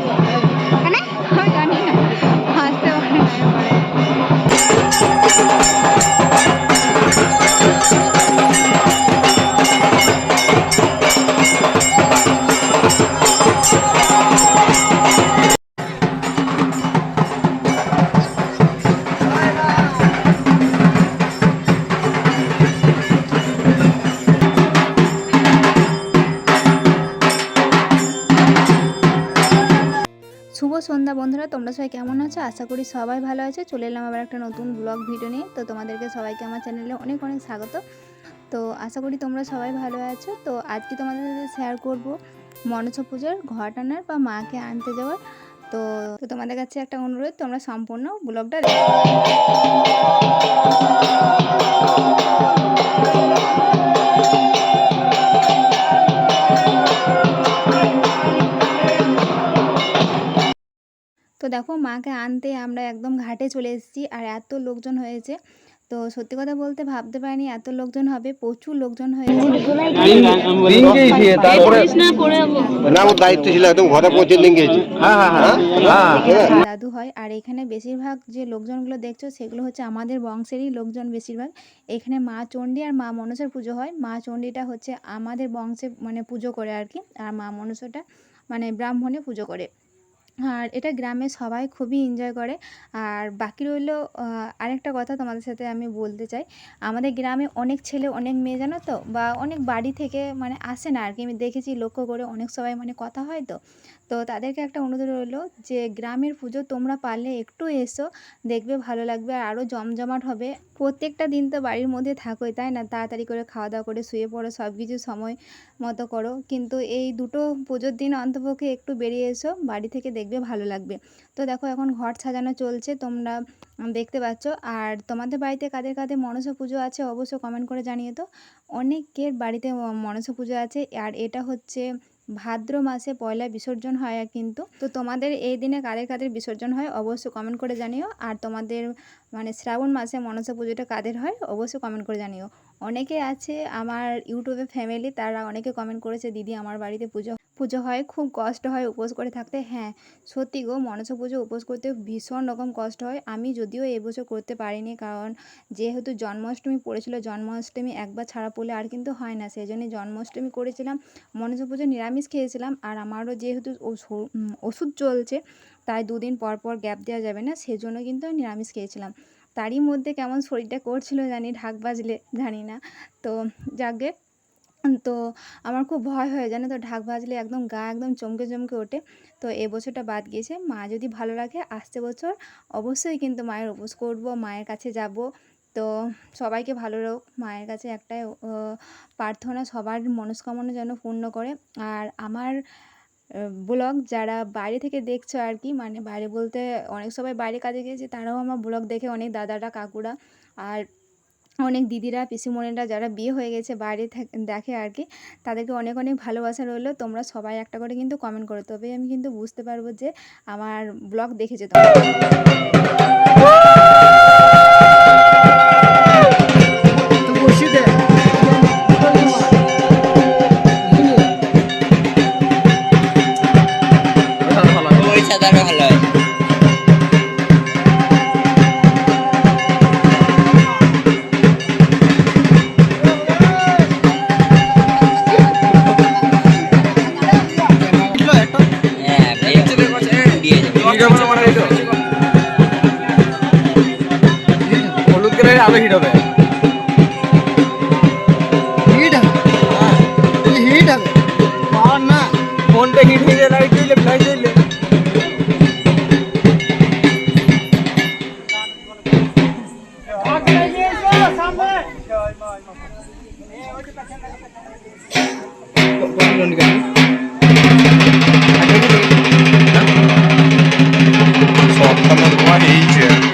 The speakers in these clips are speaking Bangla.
মানে সন্ধ্যা বন্ধুরা, তোমরা সবাই কেমন আছো? আশা করি সবাই ভালো আছে। চলে এলাম আবার একটা নতুন ব্লগ ভিডিও নিয়ে। তো তোমাদেরকে সবাইকে আমার চ্যানেলে অনেক অনেক স্বাগত। তো আশা করি তোমরা সবাই ভালো আছো। তো আজকে তোমাদের সাথে শেয়ার করব মনসা পুজোর ঘর টানার বা মাকে আনতে যাওয়ার। তো তো তোমাদের কাছে একটা অনুরোধ, তোমরা সম্পূর্ণ ব্লগটা দেখো মাকে আনতে আমরা একদম ঘাটে চলে এসেছি আর এত লোকজন হয়েছে। তো সত্যি কথা বলতে ভাবতে পারিনি এত লোকজন হবে প্রচুর লোকজন হয়েছে। হ্যাঁ হ্যাঁ। হ্যাঁ? হ্যাঁ। দাদু হয় আর এখানে বেশিরভাগ যে লোকজনগুলো দেখছ সেগুলো হচ্ছে আমাদের বংশেরই লোকজন বেশিরভাগ। এখানে মা চণ্ডী আর মা মনসার পুজো হয়। মা চণ্ডীটা হচ্ছে আমাদের বংশে মানে পুজো করে আর কি আর মা মনসাটা মানে ব্রাহ্মণে পুজো করে। আর এটা গ্রামে সবাই খুবই এনজয় করে। আর বাকি রইল আরেকটা কথা তোমাদের সাথে আমি বলতে চাই। আমাদের গ্রামে অনেক ছেলে, অনেক মেয়ে জানো তো? বা অনেক বাড়ি থেকে মানে আসে না আর কি। আমি দেখেছি লক্ষ্য করে অনেক সবাই মানে কথা হয় তো। তো তাদেরকে একটা অনুরোধ রইল যে গ্রামের পুজো তোমরা পারলে একটু এসো, দেখবে ভালো লাগবে আর আরও জমজমাট হবে। প্রত্যেকটা দিন তো বাড়ির মধ্যে থাকোই, তাই না? তাড়াতাড়ি করে খাওয়া দাওয়া করে শুয়ে পড়ো সব কিছু সময় মতো করো। কিন্তু এই দুটো পুজোর দিন অন্তপক্ষে একটু বেরিয়ে এসো, বাড়ি থেকে দেখবে ভালো লাগবে। তো দেখো, এখন ঘর সাজানো চলছে, তোমরা দেখতে পাচ্ছ। আর তোমাদের বাড়িতে কাদের কাদের মনসা পুজো আছে অবশ্যই কমেন্ট করে জানিয়ে তো অনেকের বাড়িতে মনসা পুজো আছে। আর এটা হচ্ছে ভাদ্র মাসে পয়লা বিসর্জন হয় কিন্তু। তো তোমাদের এই দিনে কাদের কাদের বিসর্জন হয় অবশ্যই কমেন্ট করে জানিও। আর তোমাদের মানে শ্রাবণ মাসে মনসা পুজোটা কাদের হয় অবশ্যই কমেন্ট করে জানিও। অনেকে আছে আমার ইউটিউবে ফ্যামিলি তারা অনেকে কমেন্ট করেছে, দিদি, আমার বাড়িতে পুজো পুজো হয়, খুব কষ্ট হয় উপোস করে থাকতে। হ্যাঁ সত্যি গো, মনসা পুজো উপোস করতে ভীষণ রকম কষ্ট হয়। আমি যদিও এবছর করতে পারিনি কারণ যেহেতু জন্মাষ্টমী পড়েছিল, জন্মাষ্টমী একবার ছাড়া পড়লে আর কিন্তু হয় না। সেই জন্যই জন্মাষ্টমী করেছিলাম, মনসা পুজো নিরামিষ খেয়েছিলাম আর আমারও যেহেতু ওষু- ওষুধ চলছে, তাই দুদিন পর পর গ্যাপ দেওয়া যাবে না, সেজন্য কিন্তু নিরামিষ খেয়েছিলাম। তারই মধ্যে কেমন শরীরটা করছিল জানি, ঢাক বাজলে, জানি না। তো যাকে, তো আমার খুব ভয় হয় জানো তো, ঢাক বাজলে একদম গা একদম চমকে চমকে ওঠে। তো এবছরটা বাদ গিয়েছে, মা যদি ভালো রাখে আসতে বছর অবশ্যই কিন্তু মায়ের উপোস করব, মায়ের কাছে যাব। তো সবাইকে ভালো রাখুক, মায়ের কাছে একটাই প্রার্থনা সবার মনস্কামনা যেন পূর্ণ করে। আর আমার ব্লগ যারা বাইরে থেকে দেখছ আর কি মানে বাইরে বলতে অনেক সবাই বাইরে কাজে গিয়েছে, তারাও আমার ব্লগ দেখে অনেক দাদারা, কাকুরা আর অনেক দিদিরা, পিসিমণিরা যারা বিয়ে হয়ে গেছে বাইরে দেখে আর কি, তাদেরকে অনেক অনেক ভালোবাসা রইল। তোমরা সবাই একটা করে কিন্তু কমেন্ট করো তবে আমি কিন্তু বুঝতে পারব যে আমার ব্লগ দেখেছে তোমরা। రెండు కానీ Só para não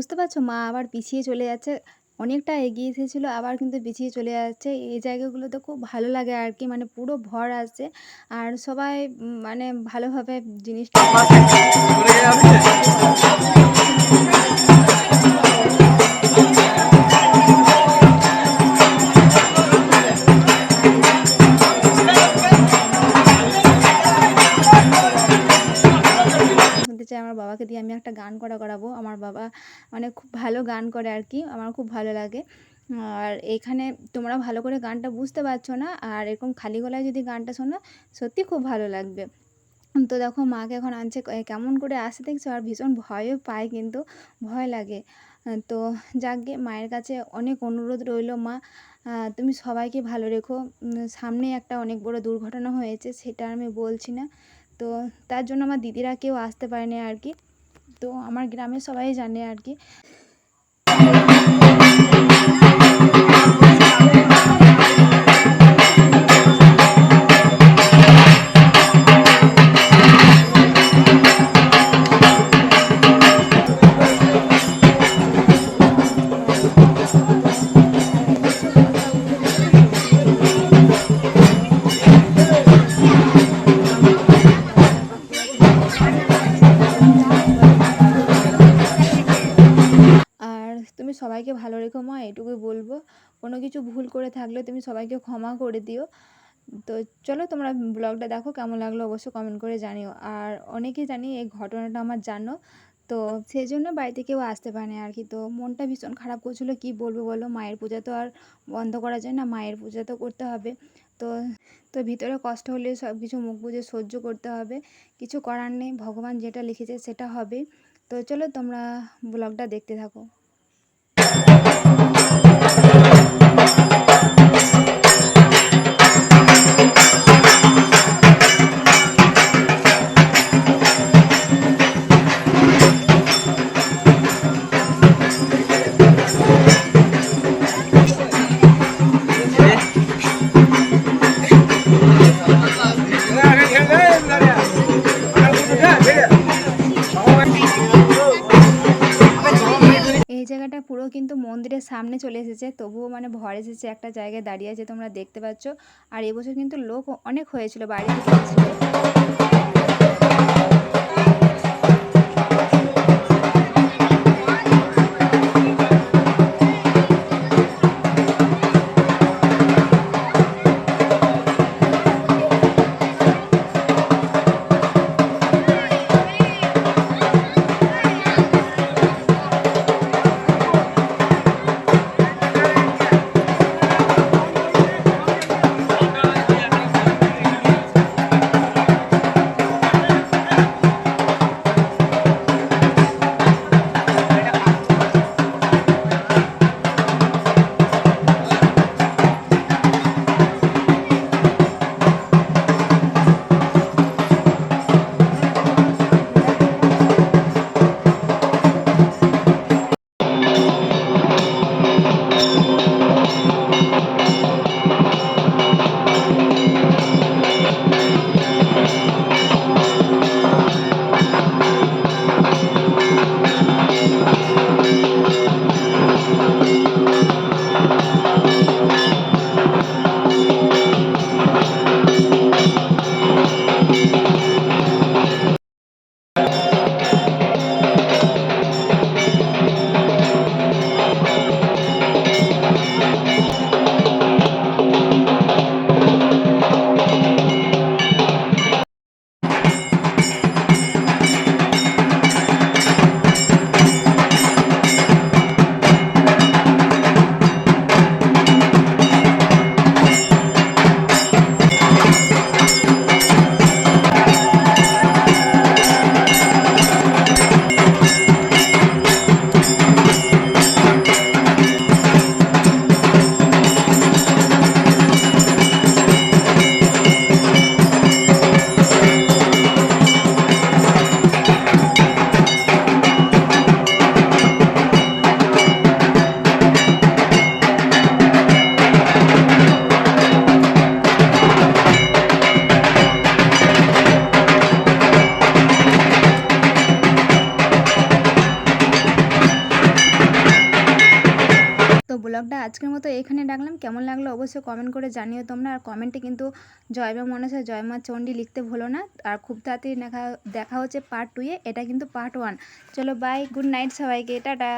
বুঝতে পারছ? মা আবার পিছিয়ে চলে যাচ্ছে। অনেকটা এগিয়ে এসেছিল, আবার কিন্তু পিছিয়ে চলে যাচ্ছে। এই জায়গাগুলোতে খুব ভালো লাগে আর কি মানে পুরো ভর আছে আর সবাই মানে ভালোভাবে জিনিসটা মানে খুব ভালো গান করে আর কি, আমার খুব ভালো লাগে। আর এখানে তোমরা ভালো করে গানটা বুঝতে পারছ না, আর এরকম খালি গলায় যদি গানটা শোনো, সত্যি খুব ভালো লাগবে। তো দেখো, মাকে এখন আনছে কেমন করে আসে দেখছ? আর ভীষণ ভয়ও পায় কিন্তু, ভয় লাগে। তো যাকগে, মায়ের কাছে অনেক অনুরোধ রইল, মা তুমি সবাইকে ভালো রেখো। সামনে একটা অনেক বড় দুর্ঘটনা হয়েছে, সেটা আমি বলছি না। তো তার জন্য আমার দিদিরা কেউ আসতে পারেনি আর কি। তো আমার গ্রামের সবাই জানে আর কি বলব। কোনো কিছু ভুল করে থাকলে তুমি সবাইকে ক্ষমা করে দিও। তো চলো তোমরা ব্লগটা দেখো, কেমন লাগল অবশ্যই কমেন্ট করে জানিও। আর অনেকেই জানি এই ঘটনাটা আমার জানো। তো সেই জন্য বাড়িতে কেউ আসতে পারেনি আর কি। তো মনটা ভীষণ খারাপ করছিল, কি বলব বলো? মায়ের পূজা তো আর বন্ধ করা যায় না, মায়ের পূজা তো করতে হবে। তো তো ভিতরে কষ্ট হলে সব কিছু মুখ বুঝে সহ্য করতে হবে। কিছু করার নেই, ভগবান যেটা লিখেছে সেটা হবে। তো চলো তোমরা ব্লগটা দেখতে থাকো। এই মন্দিরের সামনে চলে এসেছে। তবুও মানে ভর এসেছে একটা জায়গায় দাঁড়িয়ে আছে তোমরা দেখতে পাচ্ছ। আর এবছর কিন্তু লোক অনেক হয়েছিল বাড়ি থেকে ব্লগটা আজকের মতো এখানে ডাকলাম কেমন লাগল অবশ্যই কমেন্ট করে জানিও তোমরা। আর কমেন্টে কিন্তু জয় মা মনসা, জয় মা চণ্ডী লিখতে ভুলো না। আর খুব তাড়াতাড়ি দেখা দেখা হচ্ছে পার্ট টুয়ে এটা কিন্তু পার্ট ওয়ান চলো বাই গুড নাইট সবাইকে। টাটা।